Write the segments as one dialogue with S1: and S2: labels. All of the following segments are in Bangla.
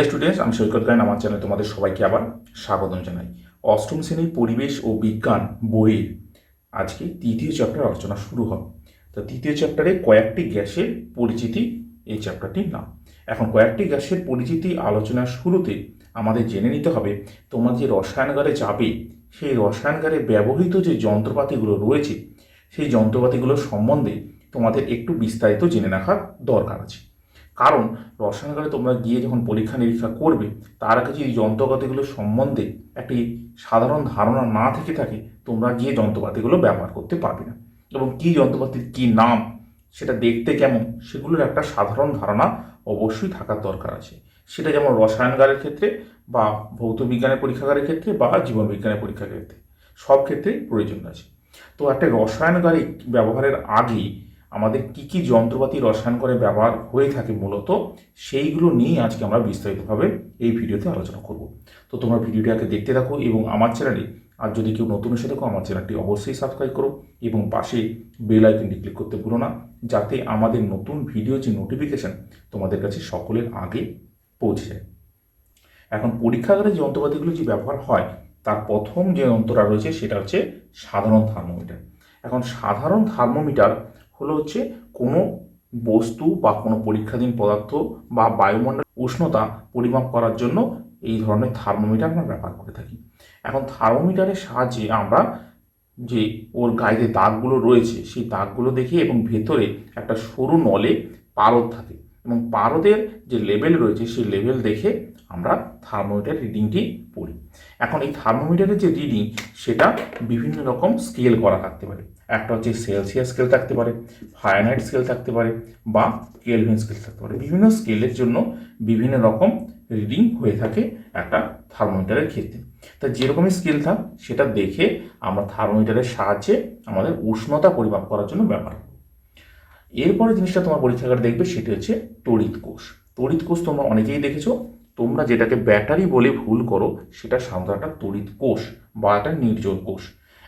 S1: ডিয়ার স্টুডেন্টস আমি সৈকত গায়ন আমার চ্যানেলে তোমাদের সবাইকে আবার স্বাগতম জানাই। অষ্টম শ্রেণির পরিবেশ ও বিজ্ঞান বইয়ের আজকে তৃতীয় চ্যাপ্টার আলোচনা শুরু হবে। তো তৃতীয় চ্যাপ্টারে কয়েকটি গ্যাসের পরিচিতি, এই চ্যাপ্টারটির নাম। এখন কয়েকটি গ্যাসের পরিচিতি আলোচনার শুরুতে আমাদের জেনে নিতে হবে, তোমরা যে রসায়নগারে যাবে, সেই রসায়নগারে ব্যবহৃত যে যন্ত্রপাতিগুলো রয়েছে, সেই যন্ত্রপাতিগুলো সম্বন্ধে তোমাদের একটু বিস্তারিত জেনে রাখার দরকার আছে। কারণ রসায়নগারে তোমরা গিয়ে যখন পরীক্ষা নিরীক্ষা করবে, তার আগে যদি যন্ত্রপাতিগুলো সম্বন্ধে একটি সাধারণ ধারণা না থেকে থাকে, তোমরা গিয়ে যন্ত্রপাতিগুলো ব্যবহার করতে পারবে না। এবং কী যন্ত্রপাতির কী নাম, সেটা দেখতে কেমন, সেগুলোর একটা সাধারণ ধারণা অবশ্যই থাকার দরকার আছে। সেটা যেমন রসায়নগারের ক্ষেত্রে বা ভৌত বিজ্ঞানের পরীক্ষাগারের ক্ষেত্রে বা জীবন বিজ্ঞানের পরীক্ষার ক্ষেত্রে, সব ক্ষেত্রেই প্রয়োজন আছে। তো একটা রসায়নগারে ব্যবহারের আগেই আমাদের কি কি যন্ত্রপাতি রসায়ন করে ব্যবহার হয়ে থাকে মূলত, সেইগুলো নিয়ে আজকে আমরা বিস্তারিতভাবে এই ভিডিওতে আলোচনা করব। তো তোমরা ভিডিওটি আগে দেখতে থাকো এবং আমার চ্যানেলে আর যদি কেউ নতুন এসে থাকো আমার চ্যানেলটি অবশ্যই সাবস্ক্রাইব করো এবং পাশে বেল আইকনটি ক্লিক করতে ভুলো না, যাতে আমাদের নতুন ভিডিও যে নোটিফিকেশান তোমাদের কাছে সকলের আগে পৌঁছে যায়। এখন পরীক্ষাগারে যন্ত্রপাতিগুলো যে ব্যবহার হয়, তার প্রথম যে যন্ত্রটা রয়েছে সেটা হচ্ছে সাধারণ থার্মোমিটার। এখন সাধারণ থার্মোমিটার হলো হচ্ছে কোনো বস্তু বা কোনো পরীক্ষাধীন পদার্থ বা বায়ুমণ্ডল উষ্ণতা পরিমাপ করার জন্য এই ধরনের থার্মোমিটার আমরা ব্যবহার করে থাকি। এখন থার্মোমিটারের সাহায্যে আমরা যে ওর গায়ে দাগগুলো রয়েছে, সেই দাগগুলো দেখে এবং ভেতরে একটা সরু নলে পারদ থাকে এবং পারদের যে লেভেল রয়েছে, সেই লেভেল দেখে আমরা থার্মোমিটার রিডিংটি পড়ি। এখন এই থার্মোমিটারের যে রিডিং, সেটা বিভিন্ন রকম স্কেল করা থাকতে পারে। একটা হচ্ছে সেলসিয়াস স্কেল থাকতে পারে ফায়ারনাইট স্কেল থাকতে পারে বা কেলভিন স্কেল থাকতে পারে। বিভিন্ন স্কেলের জন্য বিভিন্ন রকম রিডিং হয়ে থাকে একটা থার্মোমিটারের ক্ষেত্রে। তা যেরকমই স্কেল থাক, সেটা দেখে আমরা থার্মোমিটারের সাহায্যে আমাদের উষ্ণতা পরিমাপ করার জন্য ব্যবহার এরপরে জিনিসটা তোমার পরীক্ষাগারে দেখবে, সেটি হচ্ছে তড়িৎ কোষ। তড়িৎ কোষ তোমরা অনেকেই দেখেছ, তোমরা যেটাকে ব্যাটারি বলে ভুল করো, সেটা সাধারণত একটা তড়িৎ কোষ বা একটা নির্জল কোষ।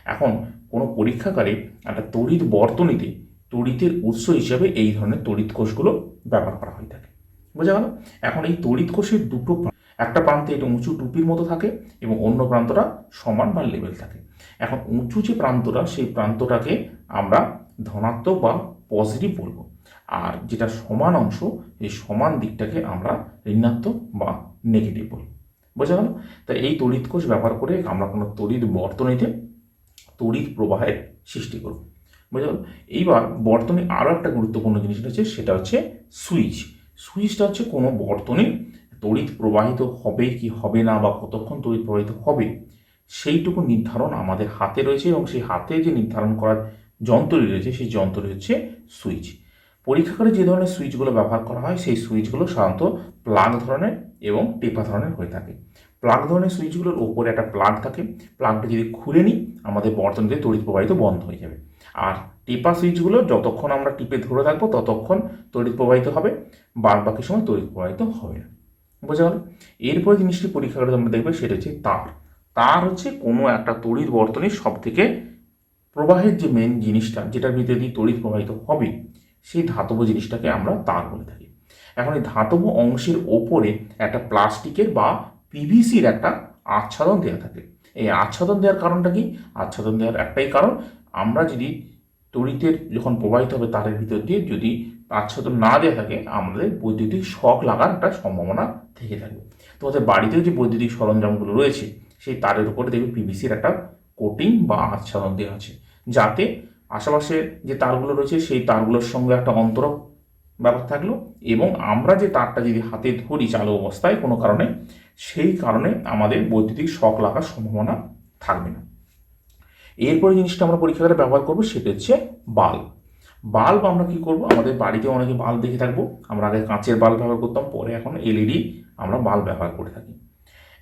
S1: এখন কোনো পরীক্ষাগারে একটা তড়িৎ বর্তনীতে তড়িতের উৎস হিসাবে এই ধরনের তড়িৎ কোষগুলো ব্যবহার করা হয়ে থাকে। বোঝা গেল? এখন এই তড়িৎ কোষের দুটো একটা প্রান্তে এটা উঁচু টুপির মতো থাকে এবং অন্য প্রান্তটা সমান বা লেভেল থাকে। এখন উঁচু যে প্রান্তটা, সেই প্রান্তটাকে আমরা ধনাত্মক বা পজিটিভ বলব। আর যেটা সমান অংশ এই সমান দিকটাকে আমরা ঋণাত্মক বা নেগেটিভ বলব বোঝা গেল? তাই এই তড়িৎ কোষ ব্যবহার করে আমরা কোনো তড়িৎ বর্তনীতে তড়িৎ প্রবাহের সৃষ্টি করব। বোঝা এইবার বর্তনে আরও একটা গুরুত্বপূর্ণ জিনিস রয়েছে, সেটা হচ্ছে সুইচ। সুইচটা হচ্ছে কোনো বর্তনে তড়িৎ প্রবাহিত হবে কি হবে না বা কতক্ষণ তড়িৎ প্রবাহিত হবে, সেইটুকু নির্ধারণ আমাদের হাতে রয়েছে এবং সেই হাতে যে নির্ধারণ করার যন্ত্রটি রয়েছে, সেই যন্ত্রটি হচ্ছে সুইচ। পরীক্ষাগারে যে ধরনের সুইচগুলো ব্যবহার করা হয়, সেই সুইচগুলো সাধারণত প্লাগ ধরনের এবং টেপা ধরনের হয়ে থাকে। প্লাগ ধরনের সুইচগুলোর ওপরে একটা প্লাগ থাকে। প্লাগটা যদি খুলে নিই, আমাদের বর্তনীতে তড়িৎ প্রবাহিত বন্ধ হয়ে যাবে। আর টেপা সুইচগুলো যতক্ষণ আমরা টিপে ধরে থাকব, ততক্ষণ তড়িৎ প্রবাহিত হবে বাদ বাকি সময় তড়িৎ প্রবাহিত হবে না। বোঝা গেল এরপরে জিনিসটি পরীক্ষা করে আমরা দেখবে, সেটা হচ্ছে তার। তার হচ্ছে কোনো একটা তড়িৎ বর্তনীর সব থেকে প্রবাহের যে মেন জিনিসটা, যেটার ভিতরে দিয়ে তড়িৎ প্রবাহিত হবে, সেই ধাতব জিনিসটাকে আমরা তার বলে থাকি। এখন এই ধাতব অংশের ওপরে একটা প্লাস্টিকের বা পিভিসির একটা আচ্ছাদন দেওয়া থাকে। এই আচ্ছাদন দেওয়ার কারণটা কি? আচ্ছাদন দেওয়ার একটাই কারণ, আমরা যদি তড়িতের যখন প্রবাহিত হবে তারের ভিতর দিয়ে যদি আচ্ছাদন না দেওয়া থাকে, আমাদের বৈদ্যুতিক শক লাগার একটা সম্ভাবনা থেকে থাকবে তোমাদের বাড়িতেও যে বৈদ্যুতিক সরঞ্জামগুলো রয়েছে, সেই তারের উপরে দেখবে পিভিসির একটা কোটিং বা আচ্ছাদন দেওয়া আছে। যাতে আশেপাশে যে তারগুলো রয়েছে, সেই তারগুলোর সঙ্গে একটা অন্তরক ব্যাপার থাকল এবং আমরা যে তারটা যদি হাতে ধরি চালু অবস্থায় কোনো কারণে, সেই কারণে আমাদের বৈদ্যুতিক শক লাগার সম্ভাবনা থাকবে না। এরপরে জিনিসটা আমরা পরীক্ষাগারে ব্যবহার করব, সেটা হচ্ছে বাল্ব। বাল্ব আমরা কি করব? আমাদের বাড়িতে অনেকে বাল্ব দেখে থাকব। আমরা আগে কাঁচের বাল্ব ব্যবহার করতাম, পরে এখন এলইডি আমরা বাল্ব ব্যবহার করে থাকি।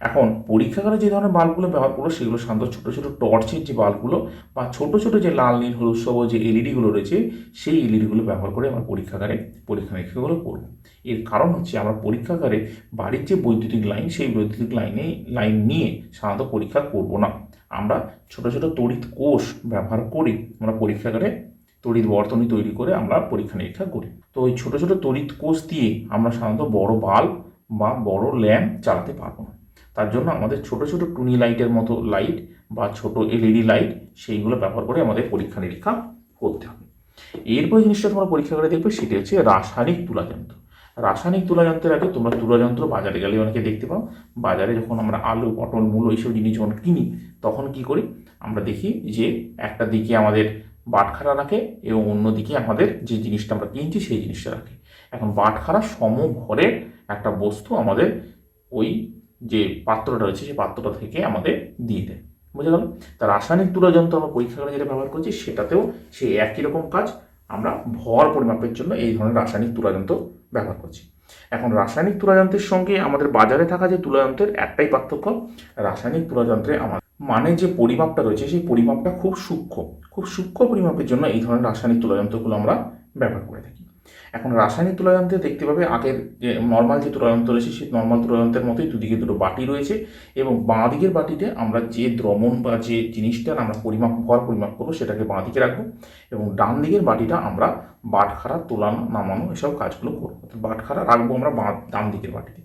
S1: এখন পরীক্ষাগারে যে ধরনের বাল্বগুলো ব্যবহার করব, সেগুলো সাধারণত ছোটো ছোটো টর্চের যে বাল্বগুলো বা ছোটো ছোটো যে লাল, নীল, হলুদ সহ যে এলইডিগুলো রয়েছে, সেই এলইডিগুলো ব্যবহার করে আমরা পরীক্ষাগারে পরীক্ষা নিরীক্ষাগুলো করব। এর কারণ হচ্ছে আমরা পরীক্ষাগারে বাড়ির যে বৈদ্যুতিক লাইন, সেই বৈদ্যুতিক লাইনে, লাইন নিয়ে সাধারণত পরীক্ষা করব না। আমরা ছোটো ছোটো তড়িৎ কোষ ব্যবহার করি, আমরা পরীক্ষাগারে তড়িৎ বর্তনী তৈরি করে আমরা পরীক্ষা নিরীক্ষা করি। তো ওই ছোটো ছোটো তড়িৎ কোষ দিয়ে আমরা সাধারণত বড় বাল্ব বা বড় ল্যাম্প চালাতে পারব না। তার জন্য আমাদের ছোট ছোট টুনি লাইটের মতো লাইট বা ছোট এলইডি লাইট, সেইগুলো ব্যবহার করে আমাদের পরীক্ষা নিরীক্ষা করতে হবে। এরপর জিনিসটা তোমরা পরীক্ষা করে দেখবে, সেটি হচ্ছে রাসায়নিক তুলাযন্ত্র রাসায়নিক তুলাযন্ত্রের আগে তোমরা তুলাযন্ত্র বাজারে গেলে অনেকে দেখতে পাও। বাজারে যখন আমরা আলু, পটল, মূলো এইসব জিনিস যখন কিনি, তখন কি করি? আমরা দেখি যে একটা দিকে আমাদের বাটখারা রাখে এবং অন্যদিকে আমাদের যে জিনিসটা আমরা কিনছি, সেই জিনিসটা রাখে। এখন বাটখারা সম ভরের একটা বস্তু আমাদের ওই যে পাত্রটা রয়েছে সেই পাত্রটা থেকে আমাদের দিয়ে দেয়। বুঝে গেল? তা রাসায়নিক তুলাযন্ত্র আমরা পরীক্ষা করে যেটা ব্যবহার করছি, সেটাতেও সেই একই রকম কাজ আমরা ভর পরিমাপের জন্য এই ধরনের রাসায়নিক তুলাযন্ত্র ব্যবহার করছি। এখন রাসায়নিক তুলাযন্ত্রের সঙ্গে আমাদের বাজারে থাকা যে তুলাযন্ত্রের একটাই পার্থক্য, রাসায়নিক তুলাযন্ত্রে আমার মানে যে পরিমাপটা রয়েছে, সেই পরিমাপটা খুব সূক্ষ্ম। খুব সূক্ষ্ম পরিমাপের জন্য এই ধরনের রাসায়নিক তুলাযন্ত্রগুলো আমরা ব্যবহার করে থাকি। এখন রাসায়নিক তুলাযন্ত্রে দেখতে পাবে আগের যে নর্মাল যে তুলাযন্ত্র রয়েছে সেই নর্মাল তুলাযন্ত্রের মতোই দুদিকে দুটো বাটি রয়েছে এবং বাঁ দিকের বাটিতে আমরা যে দ্রবণ বা যে জিনিসটার আমরা পরিমাপ ভর পরিমাপ করব, সেটাকে বাঁ দিকে রাখব এবং ডান দিকের বাটিটা আমরা বাটখারা, তোলানো, নামানো এসব কাজগুলো করব। বাটখারা রাখব আমরা বাঁ, ডান দিকের বাটিতে।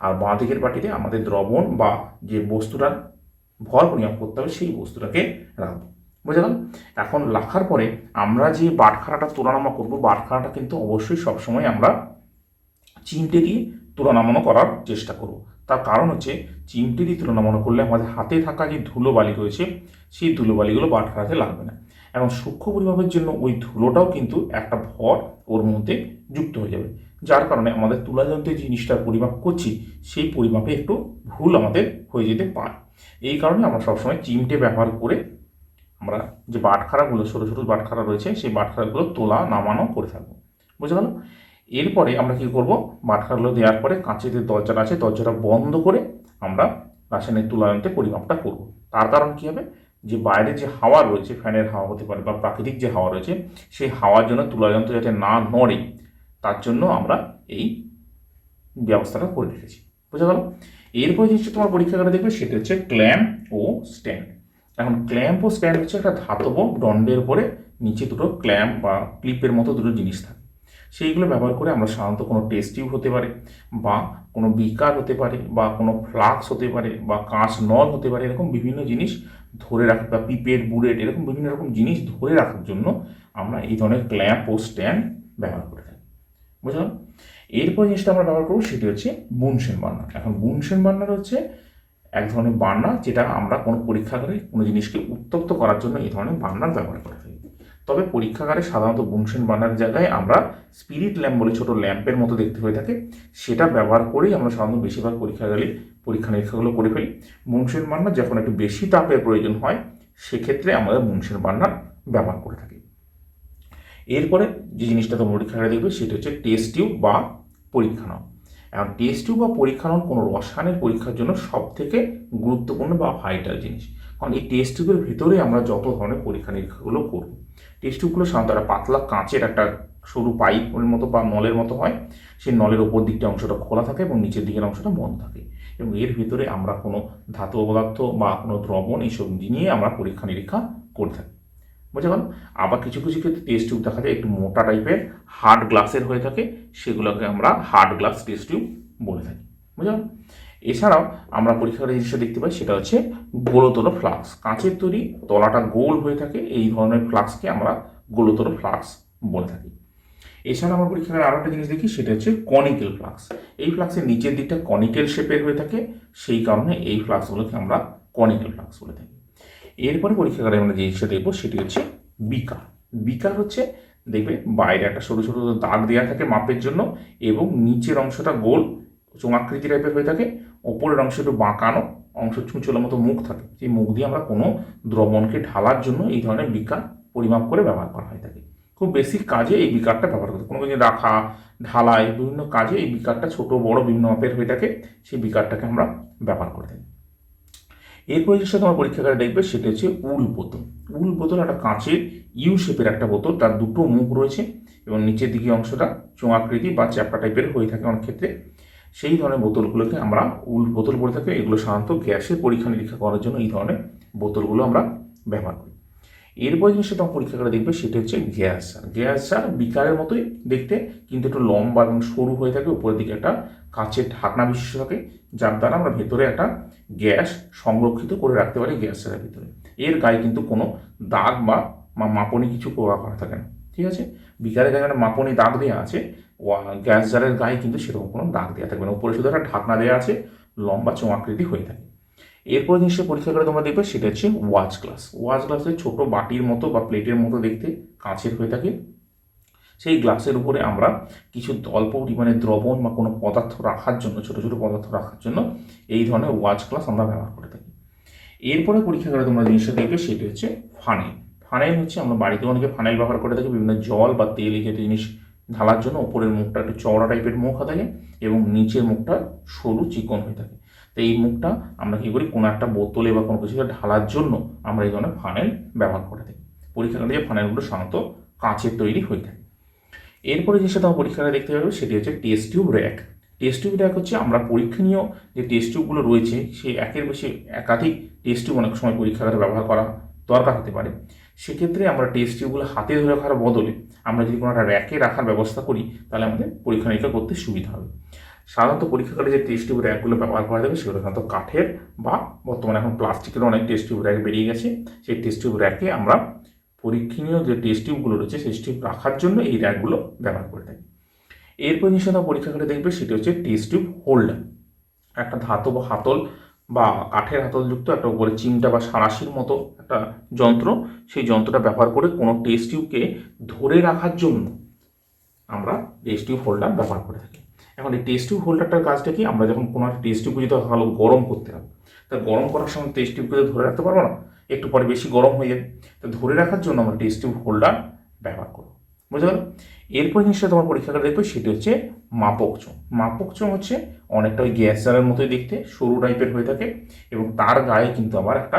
S1: আর বাঁ দিকের বাটিতে আমাদের দ্রবণ বা যে বস্তুটার ভর পরিমাপ করতে হবে, সেই বস্তুটাকে রাখব। বুঝে গেল এখন রাখার পরে আমরা যে বাটখারাটা তোলানামা করব, বাটখারাটা কিন্তু অবশ্যই সবসময় আমরা চিমটে দিয়ে তুলনামনো করার চেষ্টা করব। তার কারণ হচ্ছে, চিমটে দিয়ে তুলনামনো করলে আমাদের হাতে থাকা যে ধুলো বালি রয়েছে, সেই ধুলো বালিগুলো বাটখারাতে লাগবে না। এবং সূক্ষ্ম পরিমাপের জন্য ওই ধুলোটাও কিন্তু একটা ভর ওর মধ্যে যুক্ত হয়ে যাবে। যার কারণে আমাদের তুলাযন্ত্রে যে জিনিসটার পরিমাপ করছি, সেই পরিমাপে একটু ভুল আমাদের হয়ে যেতে পারে। এই কারণে আমরা সবসময় চিমটে ব্যবহার করে আমরা যে বাটখারাগুলো, ছোটো ছোটো বাটখারা রয়েছে, সেই বাটখারাগুলো তোলা, নামানো করে থাকব। বুঝে গেল? এরপরে আমরা কি করব? বাটখারাগুলো দেওয়ার পরে কাঁচের যে দরজাটা আছে, দরজাটা বন্ধ করে আমরা রাসায়নিক তুলাযন্ত্রে পরিমাপটা করব। তার কারণ কি হবে? যে বাইরে যে হাওয়া রয়েছে, ফ্যানের হাওয়া হতে পারে বা প্রাকৃতিক যে হাওয়া রয়েছে, সেই হাওয়ার জন্য তুলাযন্ত্র যাতে না নড়ে, তার জন্য আমরা এই ব্যবস্থাটা করে রেখেছি। বুঝা গেল? এরপরে জিনিসটা তোমার পরীক্ষাগারে দেখবে, সেটা হচ্ছে ক্ল্যাম্প ও স্ট্যান্ড। এখন ক্ল্যাম্প ও স্ট্যান্ড হচ্ছে একটা ধাতব দণ্ডের উপরে নিচে দুটো ক্ল্যাম্প বা ক্লিপের মতো দুটো জিনিস থাকে। সেইগুলো ব্যবহার করে আমরা সাধারণত কোনো টেস্ট টিউব হতে পারে বা কোনো বিকার হতে পারে বা কোনো ফ্লাক্স হতে পারে বা কাঁচ নল হতে পারে, এরকম বিভিন্ন জিনিস ধরে রাখা বা পিপেট বুলেট এরকম বিভিন্ন রকম জিনিস ধরে রাখার জন্য আমরা এই ধরনের ক্ল্যাম্প ও স্ট্যান্ড ব্যবহার করে থাকি। বুঝলাম? এরপর জিনিসটা আমরা ব্যবহার করব, সেটি হচ্ছে বুনসেন বার্নার। এখন বুনসেন বার্নার হচ্ছে এক ধরনের বার্নার যেটা আমরা কোনো পরীক্ষাগারে কোনো জিনিসকে উত্তপ্ত করার জন্য এই ধরনের বার্নার ব্যবহার করে থাকি। তবে পরীক্ষাগারে সাধারণত বুনসেন বার্নার জায়গায় আমরা স্পিরিট ল্যাম্প বলে ছোটো ল্যাম্পের মতো দেখতে হয়ে থাকে। সেটা ব্যবহার করেই আমরা সাধারণত বেশিরভাগ পরীক্ষাগারে পরীক্ষা নিরীক্ষাগুলো করে ফেলি। মুনসেন বার্নার যখন একটু বেশি তাপের প্রয়োজন হয়, সেক্ষেত্রে আমরা মুনসেন বার্নার ব্যবহার করে থাকি। এরপরে যে জিনিসটা তোমরা পরীক্ষাগারে দেখবে, সেটা হচ্ছে টেস্ট টিউব বা পরীক্ষানল এখন টেস্ট টিউব বা পরীক্ষানল কোনো রসায়নের পরীক্ষার জন্য সব থেকে গুরুত্বপূর্ণ বা ভাইটাল জিনিস। কারণ এই টেস্ট টিউবের ভিতরে আমরা যত ধরনের পরীক্ষা নিরীক্ষাগুলো করব টেস্ট টিউবগুলো সাধারণত পাতলা কাঁচের একটা সরু পাইপের মতো বা নলের মতো হয়, সেই নলের ওপর দিকটা অংশটা খোলা থাকে এবং নিচের দিকের অংশটা বন্ধ থাকে। এবং এর ভিতরে আমরা কোনো ধাতু পদার্থ বা কোনো দ্রবণ এইসব নিয়ে আমরা পরীক্ষা নিরীক্ষা করে থাকি। বুঝে আবার কিছু কিছু ক্ষেত্রে টেস্ট টিউব দেখা যায় একটু মোটা টাইপের হার্ড গ্লাসের হয়ে থাকে, সেগুলোকে আমরা হার্ড গ্লাস টেস্ট টিউব বলে থাকি। বুঝে এছাড়াও আমরা পরীক্ষার জিনিসটা দেখতে পাই, সেটা হচ্ছে গোলতর ফ্লাক্স কাঁচের তৈরি তলাটা গোল হয়ে থাকে, এই ধরনের ফ্লাক্সকে আমরা গোলতর ফ্লাক্স বলে থাকি। এছাড়া আমরা পরীক্ষাগারে আরও একটা জিনিস দেখি, সেটা হচ্ছে কনিক্যাল ফ্লাক্স এই ফ্লাক্সের নিচের দিকটা কনিক্যাল শেপের হয়ে থাকে, সেই কারণে এই ফ্লাক্সগুলোকে আমরা কনিক্যাল ফ্লাক্স বলে থাকি। এরপরে পরীক্ষাগারে আমরা যে জিনিসটা দেখব, সেটি হচ্ছে বিকার। বিকার হচ্ছে, দেখবে বাইরে একটা সরু সরু দাগ দেওয়া থাকে মাপের জন্য, এবং নিচের অংশটা গোল চোঙাকৃতি টাইপের হয়ে থাকে, ওপরের অংশ একটু বাঁকানো, অংশ চুঁচোলার মতো মুখ থাকে। সেই মুখ দিয়ে আমরা কোনো দ্রবণকে ঢালার জন্য এই ধরনের বিকার পরিমাপ করে ব্যবহার করা হয়ে থাকে। খুব বেসিক কাজে এই বিকারটা ব্যবহার করতে কোনো কিছু রাখা, ঢালাই, বিভিন্ন কাজে এই বিকারটা ছোট, বড়, বিভিন্ন মাপের হয়ে থাকে, সেই বিকারটাকে আমরা ব্যবহার করে থাকি। এরপরে যে তোমার পরীক্ষাগারে দেখবে, সেটা হচ্ছে উল বোতল। উল বোতল একটা কাঁচের ইউ শেপের একটা বোতল, তার দুটো মুখ রয়েছে এবং নিচের দিকে অংশটা চোঙাকৃতি বা চ্যাপটা টাইপের হয়ে থাকে অনেক ক্ষেত্রে। সেই ধরনের বোতলগুলোকে আমরা উল বোতল বলে থাকি। এগুলো সাধারণত গ্যাসের পরীক্ষা নিরীক্ষা করার জন্য এই ধরনের বোতলগুলো আমরা ব্যবহার করি। এরপর জিনিসটা তোমার পরীক্ষা করে দেখবে, সেটা হচ্ছে গ্যাস সার। গ্যাস সার বিকারের মতোই দেখতে, কিন্তু একটু লম্বা এবং সরু হয়ে থাকে, উপরের দিকে একটা কাচের ঢাকনা বিশিষ্ট থাকে, যার দ্বারা আমরা ভেতরে একটা গ্যাস সংরক্ষিত করে রাখতে পারি গ্যাস গ্যাসের ভিতরে। এর গায়ে কিন্তু কোনো দাগ বা মাপনি কিছু করা করা থাকে না, ঠিক আছে? বিকারের গায়ে একটা মাপনি দাগ দেওয়া আছে গ্যাস জারের গায়ে কিন্তু সেরকম কোনো দাগ দেওয়া থাকবে না। উপরে শুধু একটা ঢাকনা দেওয়া আছে, লম্বা চোঙাকৃতি হয়ে থাকে। এরপর জিনিসটা পরীক্ষা করে তোমরা দেখবে, সেটা হচ্ছে ওয়াচ গ্লাস। ওয়াচ গ্লাসের ছোট বাটির মতো বা প্লেটের মতো দেখতে কাঁচের হয়ে থাকে। সেই গ্লাসের উপরে আমরা কিছু অল্প পরিমাণে দ্রবণ বা কোনো পদার্থ রাখার জন্য, ছোট ছোট পদার্থ রাখার জন্য এই ধরনের ওয়াচ গ্লাস আমরা ব্যবহার করে থাকি। এরপরে পরীক্ষা করে তোমরা জিনিসটা দেখবে, সেটি হচ্ছে ফানেল। ফানেল হচ্ছে আমরা বাড়িতে অনেকে ফানেল ব্যবহার করে থাকি, বিভিন্ন জল বা তেল এই জাতীয় জিনিস ঢালার জন্য ওপরের মুখটা একটু চওড়া টাইপের মুখ থাকে এবং নিচের মুখটা সরু চিকন হয়ে থাকে। তো এই মুখটা আমরা কী করি, কোনো একটা বোতলে বা কোনো কিছুতে ঢালার জন্য আমরা এই ধরনের ফানেল ব্যবহার করে থাকি। পরীক্ষাগারে যে ফানেলগুলো সাধারণত কাঁচের তৈরি হয়ে থাকে। এরপরে যে সেটা পরীক্ষাটা দেখতে পাবে সেটি হচ্ছে test tube rack test tube rack হচ্ছে আমরা পরীক্ষণীয় যে টেস্ট টিউবগুলো রয়েছে, সেই একের বেশি একাধিক টেস্ট টিউব অনেক সময় পরীক্ষাগারে ব্যবহার করা দরকার হতে পারে। সেক্ষেত্রে আমরা টেস্ট টিউবগুলো হাতে ধরে রাখার বদলে আমরা যদি কোনো একটা র্যাকে রাখার ব্যবস্থা করি, তাহলে আমাদের পরীক্ষা নিরীক্ষা করতে সুবিধা হবে। সাধারণত পরীক্ষাগারে যে টেস্ট টিউব র্যাকগুলো ব্যবহার করা যাবে, সেগুলো সাধারণত কাঠের বা বর্তমানে এখন প্লাস্টিকের অনেক টেস্ট টিউব র্যাক বেরিয়ে গেছে। সেই টেস্ট টিউব র্যাকে আমরা পরীক্ষণীয় যে টেস্ট টিউবগুলো রয়েছে, সেই টিউব রাখার জন্য এই র্যাকগুলো ব্যবহার করে থাকি। এরপর জিনিসটা পরীক্ষা করে দেখবে, সেটি হচ্ছে টেস্ট টিউব হোল্ডার একটা ধাতব হাতল বা কাঠের হাতলযুক্ত একটা উপরে চিমটা বা সাঁড়াশির মতো একটা যন্ত্র, সেই যন্ত্রটা ব্যবহার করে কোনো টেস্ট টিউবকে ধরে রাখার জন্য আমরা টেস্ট টিউব হোল্ডার ব্যবহার করে থাকি। এখন এই টেস্ট টিউব হোল্ডারটার কাজটা কি? আমরা যখন কোনো একটা টেস্ট টিউবকে যদি ভালো গরম করতে হবে, তা গরম করার সময় টেস্ট টিউবকে ধরে রাখতে পারব না? একটু পরে বেশি গরম হয়ে যাবে, তো ধরে রাখার জন্য আমরা টেস্ট টিউব হোল্ডার ব্যবহার করব। বুঝতে গেল এরপর জিনিসটা তোমার পরীক্ষা করে দেখবে, সেটি হচ্ছে মাপক চোঙ। মাপক চোঙ হচ্ছে অনেকটা ওই গ্যাস জারের মতোই দেখতে, সরু টাইপের হয়ে থাকে এবং তার গায়ে কিন্তু আবার একটা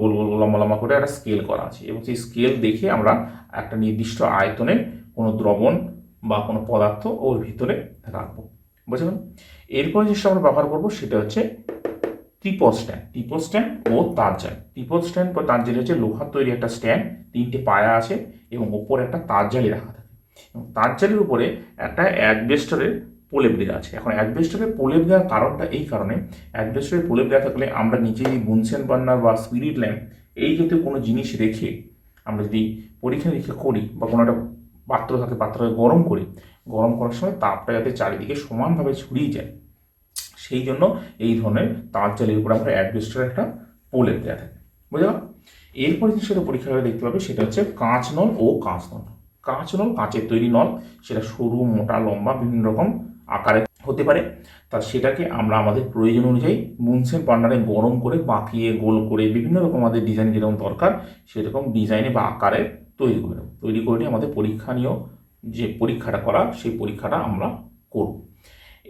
S1: গোল গোল লম্বা লম্বা করে একটা স্কেল করা আছে এবং সেই স্কেল দেখে আমরা একটা নির্দিষ্ট আয়তনের কোনো দ্রবণ বা কোনো পদার্থ ওর ভিতরে রাখব। বুঝলেন এরপর যেটা আমরা ব্যবহার করব, সেটা হচ্ছে টিপো স্ট্যান্ড টিপো স্ট্যান্ড ও তার জাল। টিপো স্ট্যান্ড বা তার জালি হচ্ছে লোহার তৈরি একটা স্ট্যান্ড তিনটে পায়া আছে এবং ওপরে একটা তার জালি রাখা থাকে। এবং তার জালির উপরে একটা অ্যাডবেস্টারের প্রলেপ দেওয়া আছে। এখন অ্যাডবেস্টারের প্রলেপ দেওয়ার কারণটা এই কারণে অ্যাডবেস্টারের প্রলেপ দেওয়া থাকলে আমরা যদি বুনসেন বার্নার বা স্পিরিট ল্যাম্প এই জাতীয় কোনো জিনিস রেখে আমরা যদি পরীক্ষা নিরীক্ষা করি বা কোনো একটা পাত্র থাকে, পাত্রকে গরম করি, গরম করার সময় তাপটা যাতে চারিদিকে সমানভাবে ছড়িয়ে যায়। সেই জন্য এই ধরনের তার জালির উপরে আমরা অ্যাডবেস্টারের একটা প্রলেপ দেওয়া থাকে। বুঝলাম এরপরে যে সেটা পরীক্ষা করে দেখতে পাবে সেটা হচ্ছে কাঁচ নল ও কাঁচ নল। কাঁচ নল কাঁচের তৈরি নল, সেটা সরু, মোটা, লম্বা, বিভিন্ন রকম আকারে হতে পারে। তা সেটাকে আমরা আমাদের প্রয়োজন অনুযায়ী মুনসেন পার্নারে গরম করে বাঁকিয়ে, গোল করে, বিভিন্ন রকম আমাদের ডিজাইন যেরকম দরকার, সেরকম ডিজাইনে বা আকারে তৈরি করে তৈরি করে আমাদের পরীক্ষণীয় যে পরীক্ষাটা করা, সেই পরীক্ষাটা আমরা করব।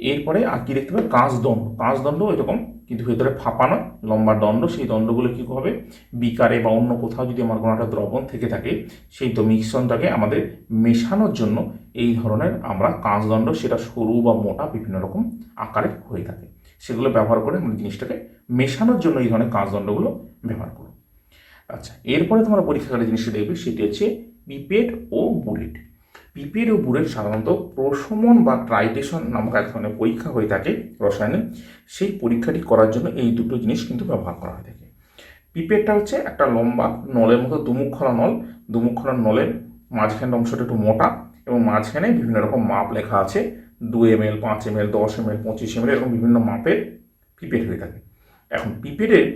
S1: এরপরে আর কি দেখতে পাবে? কাঁচ দণ্ড। কাঁচ দণ্ড এরকম কিন্তু ভেতরে ফাঁপানো লম্বা দণ্ড। সেই দণ্ডগুলো কী হবে? বিকারে বা অন্য কোথাও যদি আমার কোনো একটা দ্রবণ থেকে থাকে, সেই তো মিশ্রণটাকে আমাদের মেশানোর জন্য এই ধরনের আমরা কাঁচ দণ্ড, সেটা সরু বা মোটা বিভিন্ন রকম আকারে হয়ে থাকে। সেগুলো ব্যবহার করে আমরা জিনিসটাকে মেশানোর জন্য এই ধরনের কাঁচ দণ্ডগুলো ব্যবহার করব। আচ্ছা এরপরে তোমরা পরীক্ষাগারে জিনিসটা দেখবে, সেটি হচ্ছে পিপেট ও বুলেট। পিপের বুড়ের সাধারণত প্রশমন বা ট্রাইটেশন নামক এক ধরনের পরীক্ষা হয়ে থাকে রসায়নে। সেই পরীক্ষাটি করার জন্য এই দুটো জিনিস কিন্তু ব্যবহার করা হয়ে থাকে। পিপেটটা হচ্ছে একটা লম্বা নলের মতো দুমুখলা নল। দুমুখলা নলের মাঝখানের অংশটা একটু মোটা এবং মাঝখানে বিভিন্ন রকম মাপ লেখা আছে। দু এম এল পাঁচ এম এল দশ এম এল পঁচিশ এম এল এরকম বিভিন্ন মাপের পিপেট হয়ে থাকে। এখন পিপেটের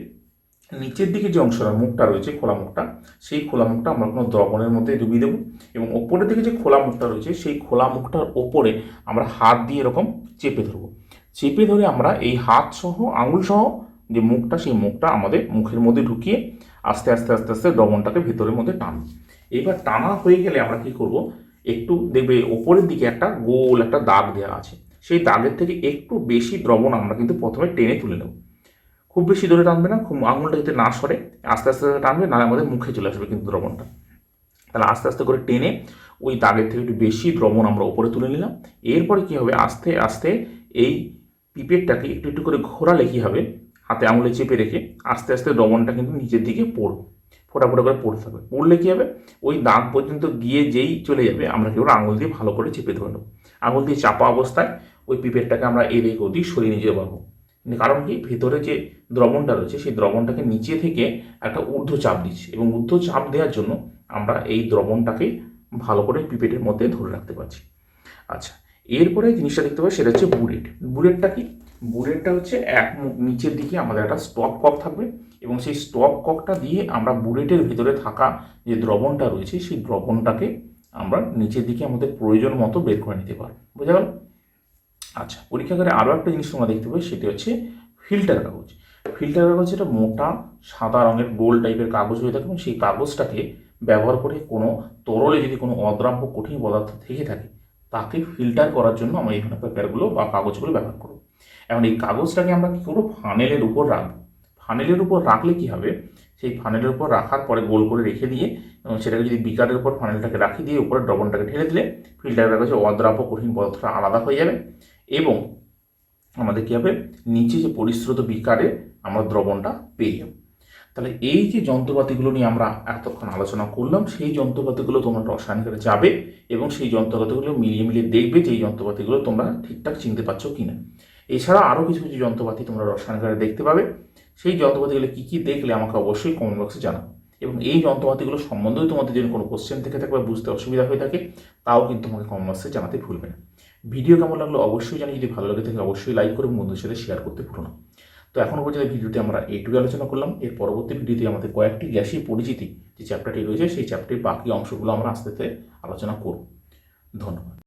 S1: নিচের দিকে যে অংশটা, মুখটা রয়েছে, খোলা মুখটা, সেই খোলা মুখটা আমরা কোনো দ্রবণের মধ্যে ডুবিয়ে দেবো। এবং ওপরের দিকে যে খোলা মুখটা রয়েছে, সেই খোলা মুখটার ওপরে আমরা হাত দিয়ে এরকম চেপে ধরবো। চেপে ধরে আমরা এই হাত সহ, আঙুল সহ যে মুখটা, সেই মুখটা আমাদের মুখের মধ্যে ঢুকিয়ে আস্তে আস্তে আস্তে আস্তে দ্রবণটাকে ভেতরের মধ্যে টানবো এবার টানা হয়ে গেলে আমরা কি করব? একটু দেখবে ওপরের দিকে একটা গোল একটা দাগ দেওয়া আছে। সেই দাগের থেকে একটু বেশি দ্রবণ আমরা কিন্তু প্রথমে টেনে তুলে নেব। খুব বেশি দূরে টানবে না, খুব আঙুলটা যাতে না সরে, আস্তে আস্তে টানবে, নাহলে আমাদের মুখে চলে আসবে কিন্তু দ্রবণটা। তাহলে আস্তে আস্তে করে টেনে ওই দাগের থেকে একটু বেশি দ্রবণ আমরা ওপরে তুলে নিলাম। এরপরে কী হবে? আস্তে আস্তে এই পিপেটটাকে একটু একটু করে ঘোরালে কী হবে? হাতে আঙুলে চেপে রেখে আস্তে আস্তে দ্রবণটা কিন্তু নিচের দিকে পড়বে ফোটা ফোটা করে পড়তে হবে পড়লে কী হবে? ওই দাগ পর্যন্ত গিয়ে যেই চলে যাবে, আমরা কি করে আঙুল দিয়ে ভালো করে চেপে ধরে নেব। আঙুল দিয়ে চাপা অবস্থায় ওই পিপেটটাকে আমরা এদিক ওদিক সরিয়ে নিয়ে যেতে পারব। কারণ কি? ভেতরে যে দ্রবণটা রয়েছে, সেই দ্রবণটাকে নিচে থেকে একটা ঊর্ধ্ব চাপ দিচ্ছে এবং ঊর্ধ্ব চাপ দেওয়ার জন্য আমরা এই দ্রবণটাকে ভালো করে পিপেটের মধ্যে ধরে রাখতে পারছি। আচ্ছা এরপরে জিনিসটা দেখতে পাই সেটা হচ্ছে বুলেট। বুলেটটা কি? বুলেটটা হচ্ছে এক নিচের দিকে আমাদের একটা স্টপ কক থাকবে এবং সেই স্টপ ককটা দিয়ে আমরা বুলেটের ভিতরে থাকা যে দ্রবণটা রয়েছে, সেই দ্রবণটাকে আমরা নিচের দিকে আমাদের প্রয়োজন মতো বের করে নিতে পারব। বোঝা গেল? আচ্ছা পরীক্ষাগারে আরও একটা জিনিস তোমরা দেখতে পাবে, সেটি হচ্ছে ফিল্টার কাগজ। ফিল্টার কাগজ এটা মোটা, সাদা রঙের, গোল টাইপের কাগজ হয়ে থাকে এবং সেই কাগজটাকে ব্যবহার করে কোনো তরলে যদি কোনো অদ্রাব্য কঠিন পদার্থ থেকে থাকে, তাকে ফিল্টার করার জন্য আমরা এখানে পেপারগুলো বা কাগজগুলো ব্যবহার করব। এখন এই কাগজটাকে আমরা কী করব? ফানেলের উপর রাখব। ফানেলের উপর রাখলে কি হবে? সেই ফানেলের উপর রাখার পরে গোল করে রেখে দিয়ে এবং সেটাকে যদি বিকারের উপর ফানেলটাকে রাখি দিয়ে উপরে ডবনটাকে ঢেলে দিলে ফিল্টার কাগজে অদ্রাব্য কঠিন পদার্থটা আলাদা হয়ে যাবে। এবং আমাদের কী হবে? নিচে যে পরিশ্রুত বিকারে আমরা দ্রবণটা পেয়ে যাব। তাহলে এই যে যন্ত্রপাতিগুলো নিয়ে আমরা এতক্ষণ আলোচনা করলাম, সেই যন্ত্রপাতিগুলো তোমরা রসায়নিকারে যাবে এবং সেই যন্ত্রপাতিগুলো মিলিয়ে মিলিয়ে দেখবে যে এই যন্ত্রপাতিগুলো তোমরা ঠিকঠাক চিনতে পারছ কি না এছাড়া আরও কিছু কিছু যন্ত্রপাতি তোমরা রসায়নিকারে দেখতে পাবে। সেই যন্ত্রপাতিগুলো কী কী দেখলে আমাকে অবশ্যই কমেন্ট বক্সে জানাও। এবং এই যন্ত্রপাতিগুলো সম্বন্ধেও তোমাদের যদি কোনো কোশ্চেন থেকে থাকে বা বুঝতে অসুবিধা হয়ে থাকে, তাও কিন্তু তোমাকে কমেন্ট বক্সে জানাতে ভুলবে না। ভিডিও কেমন লাগল অবশ্যই জানি যদি ভালো লাগে থাকে অবশ্যই লাইক করে বন্ধুদের সাথে শেয়ার করতে ভুলো না। তো এখনও পর্যন্ত ভিডিওতে আমরা এইটুকু আলোচনা করলাম। এর পরবর্তী ভিডিওতে আমাদের কয়েকটি গ্যাসের পরিচিতি যে চ্যাপ্টারটি রয়েছে, সেই চ্যাপ্টারের বাকি অংশগুলো আমরা আস্তে আস্তে আলোচনা করব। ধন্যবাদ।